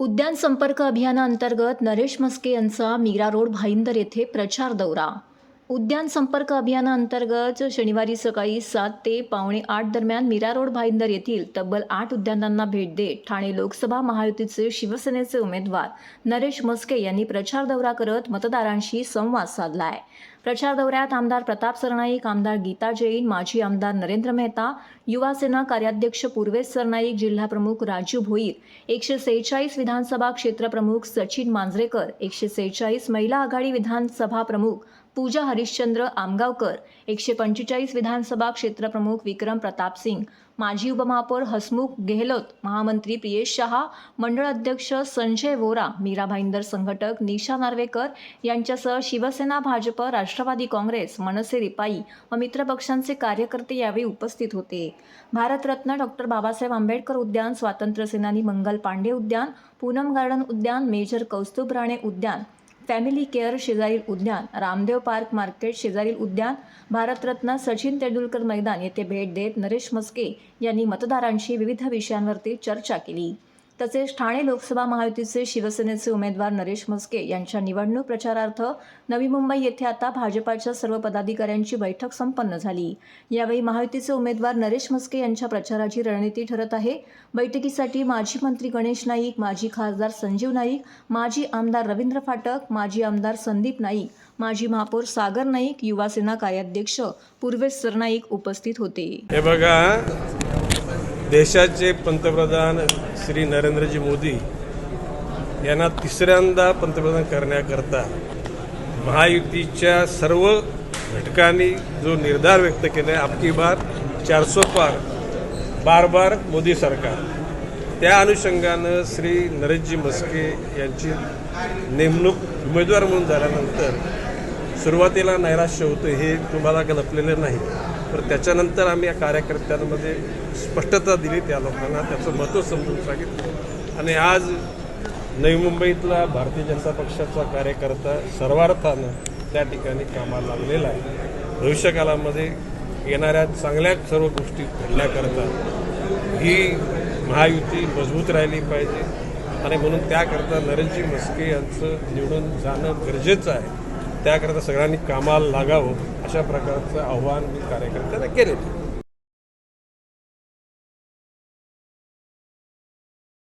उद्यान संपर्क अभियानाअंतर्गत नरेश मस्के यांचा मीरा रोड भाईंदर येथे प्रचार दौरा. उद्यान संपर्क अभियानाअंतर्गत शनिवारी सकाळी सात ते पावणे आठ दरम्यान मीरा रोड भाईंदर येथील तब्बल आठ उद्यानांना भेट देत ठाणे लोकसभा महायुतीचे शिवसेनेचे उमेदवार नरेश मस्के यांनी प्रचार दौरा करत मतदारांशी संवाद साधला आहे प्रचार दौऱ्यात आमदार प्रताप सरनाईक आमदार गीता जैन माजी आमदार नरेंद्र मेहता युवासेना कार्याध्यक्ष पूर्वेश सरनाईक जिल्हाप्रमुख राजू भोईर एकशे सेहेचाळीस विधानसभा क्षेत्रप्रमुख सचिन मांजरेकर एकशे सेहेचाळीस महिला आघाडी विधानसभा प्रमुख पूजा हरिश्चंद्र आमगावकर एकशे पंचेचाळीस विधानसभा क्षेत्रप्रमुख विक्रम प्रताप सिंग माजी उपमहापौर हसमुख गेहलोत महामंत्री प्रियेश शहा मंडळ अध्यक्ष संजय वोरा मीरा भाईंदर संघटक निशा नार्वेकर यांच्यासह शिवसेना भाजप राष्ट्रवादी काँग्रेस मनसे रिपाई व मित्रपक्षांचे कार्यकर्ते यावेळी उपस्थित होते. भारतरत्न डॉक्टर बाबासाहेब आंबेडकर उद्यान स्वातंत्र्यसेनानी मंगल पांडे उद्यान पूनम गार्डन उद्यान मेजर कौस्तुभ राणे उद्यान फॅमिली केअर शेजारील उद्यान रामदेव पार्क मार्केट शेजारील उद्यान भारतरत्न सचिन तेंडुलकर मैदान येथे भेट देत नरेश मस्के यांनी मतदारांशी विविध विषयांवरती चर्चा केली. तसेच ठाणे लोकसभा महायुतीचे शिवसेनेचे उमेदवार नरेश मस्के यांच्या निवडणूक प्रचारार्थ नवी मुंबई येथे आता भाजपाच्या सर्व पदाधिकाऱ्यांची बैठक संपन्न झाली. यावेळी महायुतीचे उमेदवार नरेश मस्के यांच्या प्रचाराची रणनीती ठरत आहे. बैठकीसाठी माजी मंत्री गणेश नाईक माजी खासदार संजीव नाईक माजी आमदार रवींद्र फाटक माजी आमदार संदीप नाईक माजी महापौर सागर नाईक युवासेना कार्याध्यक्ष पूर्वेश सरनाईक उपस्थित होते. हे बघा देशाचे पंतप्रधान श्री नरेंद्रजी मोदी यांना तिसऱ्यांदा पंतप्रधान करण्याकरता महायुतीच्या सर्व घटकांनी जो निर्धार व्यक्त केला आहे आपकी बार चारसो पार बार बार मोदी सरकार. त्या अनुषंगानं श्री नरेशजी मस्के यांची नेमणूक उमेदवार म्हणून झाल्यानंतर सुरुवातीला नैराश्य होतं हे तुम्हाला लपलेलं नाही. तर त्याच्यानंतर आम्ही या कार्यकर्त्यांमध्ये स्पष्टता दिली त्या लोकांना त्याचं महत्त्व समजून सांगितलं. आणि आज नवी मुंबईतला भारतीय जनता पक्षाचा कार्यकर्ता सर्वार्थानं त्या ठिकाणी कामाला लागलेला आहे. भविष्यकालामध्ये येणाऱ्या चांगल्या सर्व गोष्टी घडण्याकरता ही महायुती मजबूत राहिली पाहिजे. आणि म्हणून त्याकरता नरेंद्रजी मस्के यांचं निवडून जाणं गरजेचं आहे. त्याकरता सगळ्यांनी कामाला लागावं अशा प्रकारचं आव्हान मी कार्यकर्त्यांना केलेलं